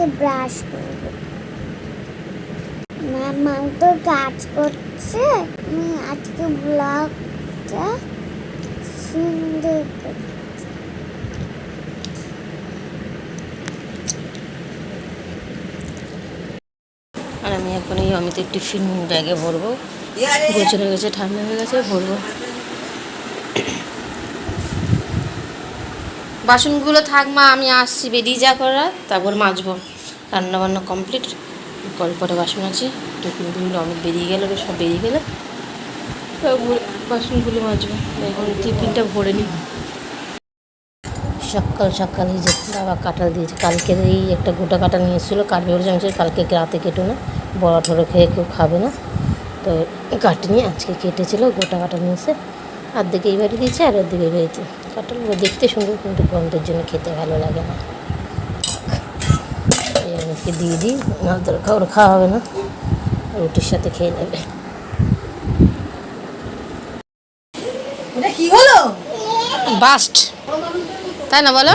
গিয়ে ব্রাশ করব। মামা তো কাজ করছে। আমি আজকে ব্লগটা সুন্দর করে আর আমি এখন এই অমিতের টিফিন ব্যাগে ভরবো। গোছানো গেছে, ঠান্ডা হয়ে গেছে, ভরবো। বাসনগুলো থাক মা, আমি আসছি, বেরিয়ে যা করার, তারপর মাজবো। রান্না বান্না কমপ্লিট কল পরে বাসন আছে, টিফিনগুলো অমিত বেরিয়ে গেলে সব বেরিয়ে গেলে। বাসনগুলো মাজবো, এখন টিফিনটা ভরে নিই। সকাল সকালে যে বাবা কাঁঠাল দিয়েছে, কালকের এই একটা গোটা কাঁটা নিয়ে এসেছিল কাটবে বলেছে আমি কালকে রাতে কেটো না, বড় ঠোড়ো খেয়ে কেউ খাবে না। তো কাটিনি আজকে কেটেছিল, গোটা কাটা নিয়ে এসে অর্ধেক এই বাড়ি দিয়েছে আর অর্ধেক এই বাড়িতে। কাঁঠালগুলো দেখতে সুন্দর, কিন্তু গন্ধের জন্য খেতে ভালো লাগে না। এই দিয়ে দিই না দরকার ওর খাওয়া হবে না। রুটির সাথে খেয়ে নেবে। এটা কি হলো? বাস্ট। তাই না বলো?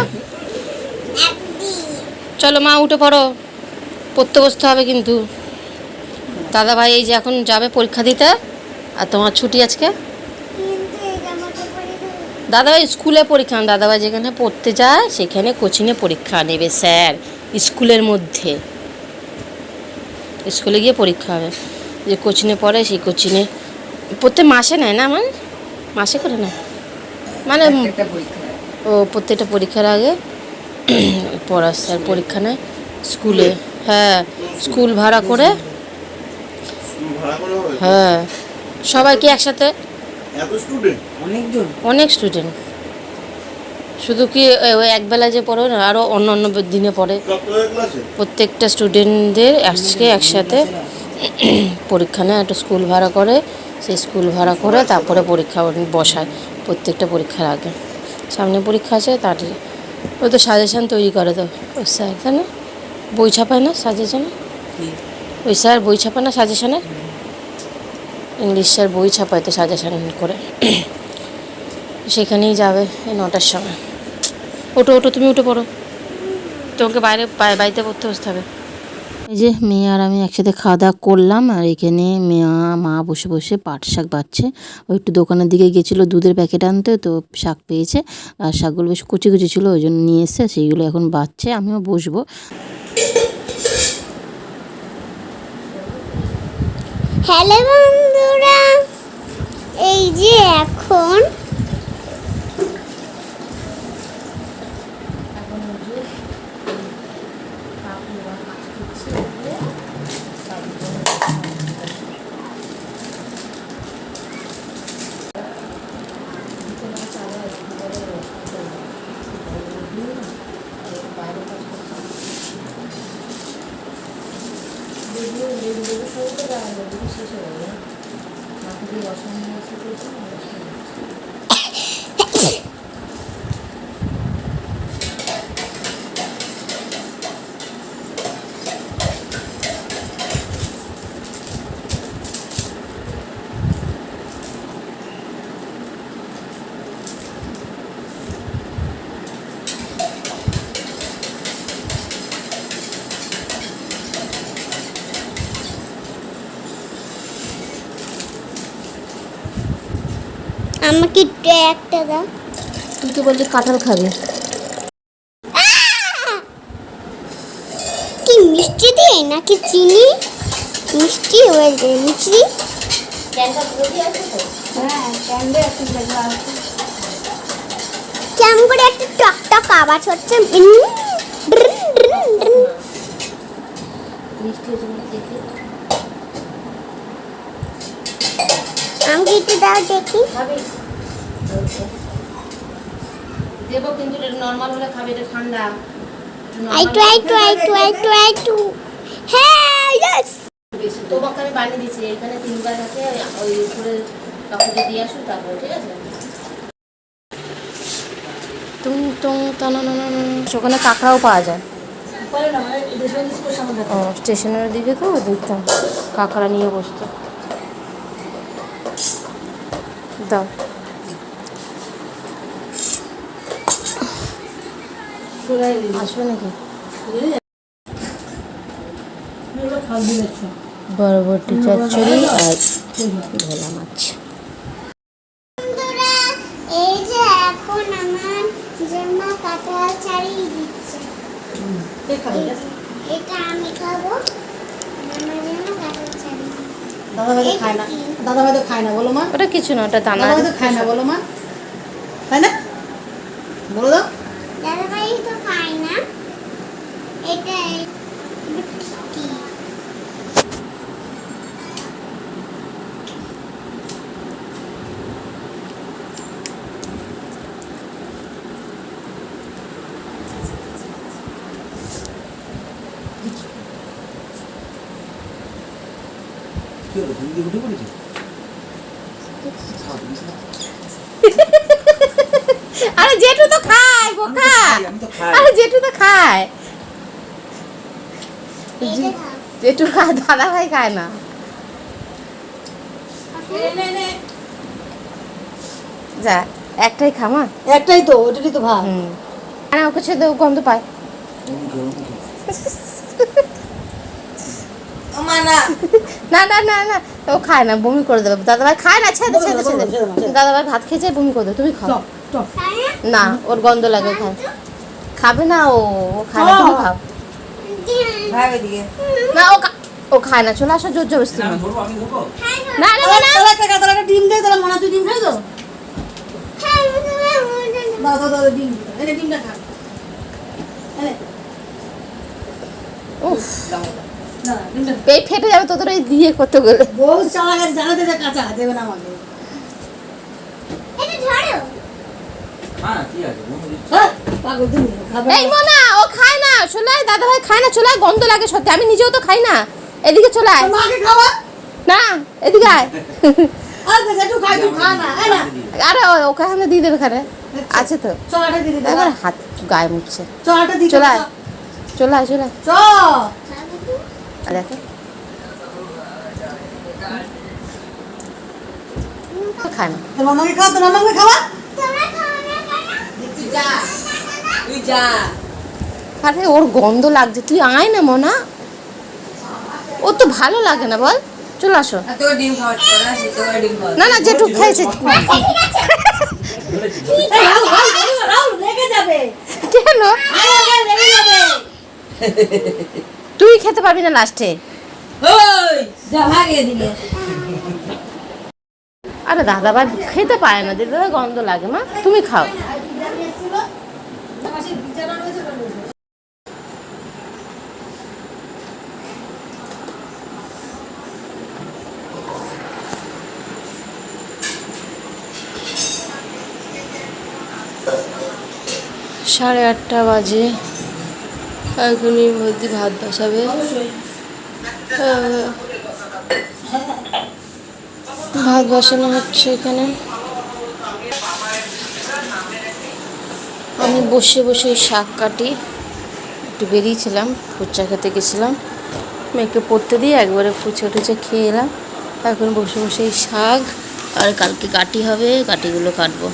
চলো মা উঠে পড়ো। পড়তে বসতে হবে কিন্তু। দাদা ভাই এই যে এখন যাবে পরীক্ষা দিতে আর তোমার ছুটি আজকে। দাদাভাই স্কুলে পরীক্ষা দাদাভাই যেখানে পড়তে যায় সেখানে কোচিংয়ে পরীক্ষা নেবে স্যার। স্কুলের মধ্যে। স্কুলে গিয়ে পরীক্ষা হবে। যে কোচিংয়ে পড়ে সেই কোচিংয়ে প্রত্যেক মাসে নেয় না মানে মাসে করে না মানে ও প্রত্যেকটা পরীক্ষার আগে পড়া স্যার পরীক্ষা নেয় স্কুলে। হ্যাঁ স্কুল ভাড়া করে। হ্যাঁ সবাইকে একসাথে। অনেক স্টুডেন্ট শুধু কি একবেলা যে পড়ে না আরও অন্য অন্য দিনে পড়ে। প্রত্যেকটা স্টুডেন্টদের আজকে একসাথে পরীক্ষা নেয় একটা স্কুল ভাড়া করে সেই স্কুল ভাড়া করে তারপরে পরীক্ষা বসায় প্রত্যেকটা পরীক্ষার আগে। সামনে পরীক্ষা আছে তার ও তো সাজেশান তৈরি করে তো ওই স্যার তাই না? বই ছাপায় না সাজেশানে ওই স্যার বই ছাপায় না সাজেশানে ইংলিশ স্যার বই ছাপায় তো সাজেশান করে। সেখানেই যাবে এই নটার সময়। ওটো ওটো তুমি উঠে পড়ো। তোমাকে বাইরে বাড়িতে পড়তে বসতে হবে। এই যে মেয়ে আর আমি একসাথে খাওয়া দাওয়া করলাম আর এখানে মেয়া মা বসে বসে পাট শাক বাচ্ছে ও একটু দোকানের দিকে গেছিল দুধের প্যাকেট আনতে তো শাক পেয়েছে। আর শাকগুলো বেশ কুচি কুচি ছিল ওই জন্য নিয়ে এসে সেইগুলো এখন বাচ্ছে আমিও বসবো। হ্যালো বন্ধুরা এই যে এখন আমাকে একটা দাও। তুই তো বললি কাঁঠাল খাবি? কি মিষ্টি দিয়ে নাকি চিনি? মিষ্টি হয়ে যায় মিষ্টি। কেমন করে একটা টক টক আওয়াজ হচ্ছে। আমাকে একটু দাও দেখি। দেবো কিন্তু এটা নর্মাল হলে খাবি এটা ঠান্ডা। আইটু আইটু আইটু আইটু আইটু হ্যাঁ ইয়েস তোমাকে আমি বানিয়ে এখানে তিনবার আছে ওই উপরে কাপড়ে দিয়ে আসুন তারপর ঠিক আছে। টুং টুং টানা ওখানে কাঁকড়াও পাওয়া যায়। মানে ও স্টেশনের দিকে তো দেখতাম কাঁকড়া নিয়ে বসতো। দাও সোজাই দিদি আসবে নাকি? বরবটি চচ্চড়ি আর ভোলা মাছ। এই যে এখন আমার ছাড়িয়ে দিচ্ছে। এটা আমি খাব। দাদা ভাই তো খায় না। দাদা ভাই তো খায় না বলো মা। ওটা কিছু না ওটা দানা। দাদা ভাই তো খায় না বলো মা। খায় না? বলো দাও দাদাভাই তো খায় না এটা মিষ্টি। কি হলো তুমি কি উঠে পড়েছো আরে জেঠু তো খায় বোকা আমি তো খাই আরে জেঠু তো খায় জেঠু খায় দাদা ভাই খায় না যা একটাই খামা একটাই তো ওটারই তো ভাত হুম না ওকে ছেড়ে দেবো গন্ধ পায় না। না না না না। ও খায় না বমি করে দেবে। দাদা ভাই খায় না ছেড়ে ছেড়ে ছেড়ে দে। ছেড়ে দাও, ছেড়ে দাও। দাদা ভাই ভাত খেয়েছে বমি করে দেবে তুমি খাও। খায় না? ওর গন্ধ লাগে খায়। খাবে না ও ও খায় না তুমি খাও। না ও খা- ও খায় না চলে আসো জোর জবরদস্তি না খায় না। না। না একটা একটা ডিম দে তাহলে মনে তুই ডিম খাই তো। খায় খায় ডিম ডিমটা খা। উফ। পেট ফেটে যাবে তোদের ওই দিয়ে করতে গেলে বউ চালা গেছে জানাতে যে কাঁচা দেবে না আমাকে। হ্যাঁ। হ্যাঁ এই মনা ও খায় না চলে দাদা ভাই খায় না চলে আয়, গন্ধ লাগে সত্যি আমি নিজেও তো খাই না। এদিকে না এদিকে আয়। আর ওকে আমরা দিয়ে দেবে খানে আছে তো। হাত গায়ে মুছছে। চলাটা দিদি চলে দেখো খায় মামাকে খাওয়া তোর মামাকে খাওয়া? তোমরা খাও না, খাও না? তুই যা। আরে ওর গন্ধ লাগছে। তুই আয় না মনা। ও তো ভালো লাগে না বল। চলে আসো। না না যেটুক খাইছে। কেন? তুই খেতে পারবি না লাস্টে। আরে দাদা ভাই খেতে পায় না দিদি দাদা গন্ধ লাগে মা। তুমি খাও। সাড়ে আটটা বাজে। এখনই মধ্যে ভাত বসাবে। ভাত বসানো হচ্ছে এখানে। আমি বসে বসে শাক কাটি। একটু বেরিয়েছিলাম ফুচা খেতে গেছিলাম। মেয়েকে পড়তে দিয়ে একবারে ফুচে টুচে খেয়ে এলাম। এখন বসে বসে শাক, আর কালকে কাটি হবে, কাটিগুলো কাটবো।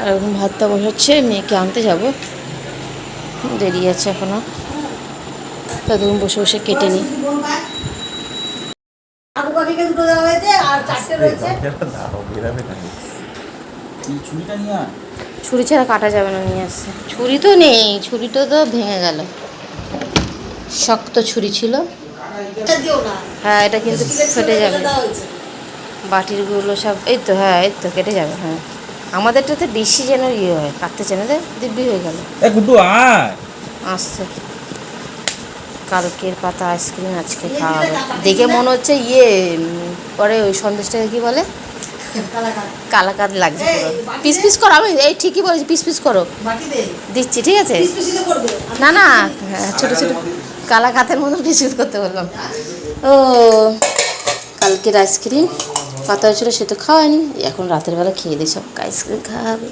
আর এখন ভাতটা বসাচ্ছে, মেয়েকে আনতে যাব। দেরি আছে এখনও ততক্ষণ বসে বসে কেটে নিই ছুরি ছাড়া কাটা যাবে না নিয়ে আসছে। ছুরি তো নেই ছুরিটা তো ভেঙে গেল। শক্ত ছুরি ছিল। এটা দিও না। হ্যাঁ এটা কিন্তু ফেটে যাবে। বাটিরগুলো সব এই তো হ্যাঁ এই তো কেটে যাবে হ্যাঁ। আমাদেরটাতে বেশি যেন ইয়ে হয় কাটতে চেনে দে দিব্যি হয়ে গেল। এ গুড্ডু আয়। আসছে। কালকের পাতা আইসক্রিম আজকে খাওয়া হবে। দেখে মনে হচ্ছে ইয়ে পরে ওই সন্দেশটাকে কি বলে? কালাকাদ লাগছে পিস পিস করো আমি এই ঠিকই বলেছি পিস পিস করো। দিচ্ছি ঠিক আছে? পিস পিসি না না হ্যাঁ, ছোট ছোট কালা কাতের মতন বিস্কুট করতে বললাম। ও কালকের আইসক্রিম। পাতা হয়েছিল সে তো খাওয়ায়নি। এখন রাতের বেলা খেয়ে দিই সব আইসক্রিম খাওয়াবে।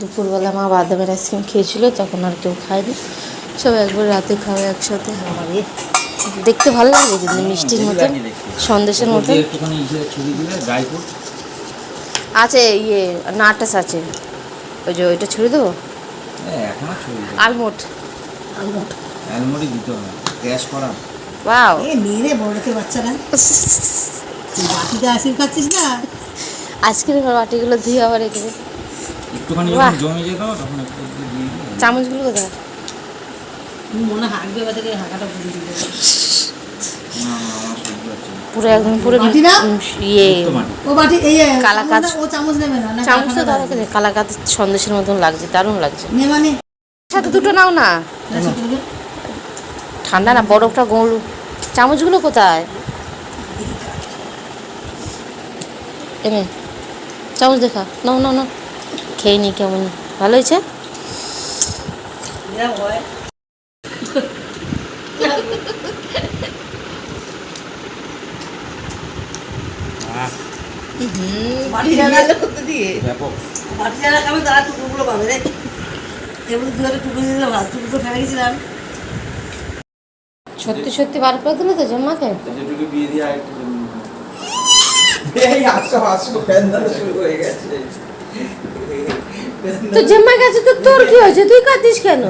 দুপুরবেলা মা বাদামের আইসক্রিম খেয়েছিল তখন আর কেউ খায়নি। সব একবার রাতে খাওয়া একসাথে। দেখতে ভালো লাগে যদি মিষ্টির মতন সন্দেশের ওপর মতন। দিলে ড্রাই ফ্রুট আছে ইয়ে নাটাস আছে। ওই যে ওইটা ছুড়ে দেবো? এখন আর আলমোট। অ্যালমোডি দিতে হবে। গ্যাস করা। ওয়াও এ মেরে বড়তে বাচ্চারা। বাটিতে খাচ্ছিস না? আইসক্রিমের বাটিগুলো ধুয়ে আবার রেখে দে। একটুখানি জমে যেত তখন একটু চামচগুলো কোথায়? মনে হাঁকবে বা থেকে হাঁকাটা পুড়ে দিবে পুরো একদম পুরো বাটি না? ইয়ে। ও বাটি এই। চামচটা- ও চামচ নেবে না চামচ তো কালাকাঁদ দাদা কালাকাত সন্দেশের মতন লাগছে দারুণ লাগছে। নে মানে? সাথে দুটো নাও না। আচ্ছা, ঠান্ডা না বরফটা গোল। চামচগুলো কোথায়? এনে চামচ দেখা নাও নাও নাও। খেয়ে নি কেমন ভালো হয়েছে? হয় ব্যাপক। জায়গা খাবে তারা টুকরোগুলো পাবে রে। এবার দু একটা টুকরো দিয়ে দিলাম ভাত টুকরো ফেলে গেছিলাম। সত্যি সত্যি বার করে দিলে তো জম্মাকে। যেটুকু বিয়ে দিয়ে আরেকটু এই আসো আসো প্যান্ডাল শুরু হয়ে গেছে। তো জেম্মা গেছে তো তোর কি হয়েছে? তুই কাঁদিস কেন?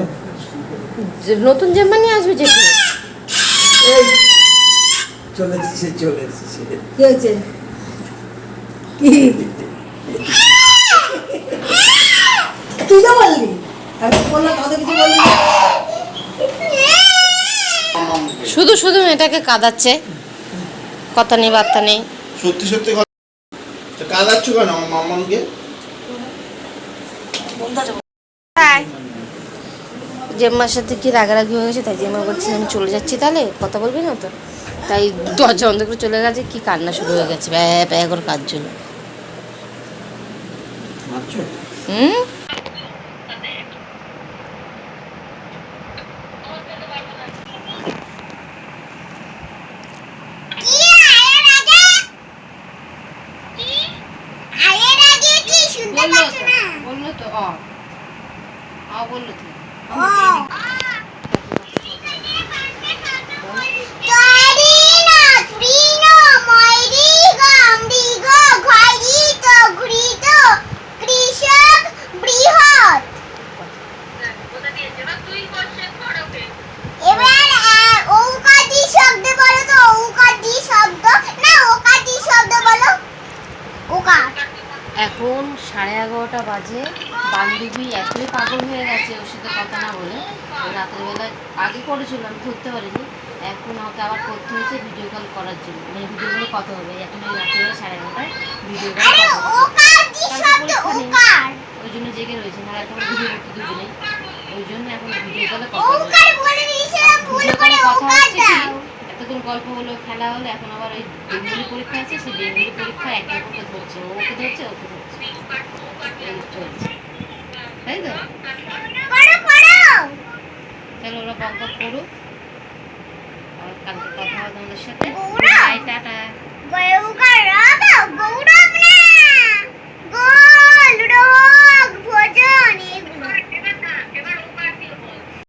যে- নতুন জেম্মা নিয়ে আসবে জেঠু চলে এসেছে চলে এসেছে। কি হয়েছে? কি? তুই তো বললি। আমি বললাম তাদের কিছু বললি না। শুধু শুধু মেয়েটাকে কাঁদাচ্ছে। কথা নেই বার্তা নেই। সত্যি সত্যি কথা। কাঁদাচ্ছ কেন আমার মাম্মামকে জেম্মার সাথে কি রাগারাগি হয়ে গেছে? তাই জেম্মা বলছে আমি চলে যাচ্ছি তাহলে? কথা বলবি না তো? তাই দরজা বন্ধ করে চলে গেছে। কি কান্না শুরু হয়ে গেছে। ব্যা ব্যা করে কাঁদছিল। মারছো হুম আয়ের আগে কি শুনতে পাচ্ছ না অ বলল তো এখন সাড়ে এগারোটা বাজে। বান্ধবী এতই পাগল হয়ে গেছে ওর সাথে কথা না বলে। রাত্রেবেলা আগে করেছিল আমি ধরতে পারিনি। এখন ওকে আবার করতে হয়েছে ভিডিও কল করার জন্য। মানে ভিডিও কলে কথা হবে। এখন ওই রাত্রেবেলা সাড়ে এগারোটায় ভিডিও কল শব্দ ওকার ওই জন্য জেগে রয়েছে। না এখন ভিডিও করতে দুজনেই ওই জন্য এখন ভিডিও কলে কথা ভিডিও কলে কথা হচ্ছে এতক্ষণ গল্প হলো খেলা হলো এখন আবার ওই বেঙ্গলি পরীক্ষা আছে সেই বেঙ্গলি পরীক্ষা একে অপরকে ধরছে ও ওকে ধরছে ওকে ধরছে। চলছে। তাই তো? চলো ওরা বক বক করুক। আর কালকে কথা হবে তোমাদের সাথে। টাটা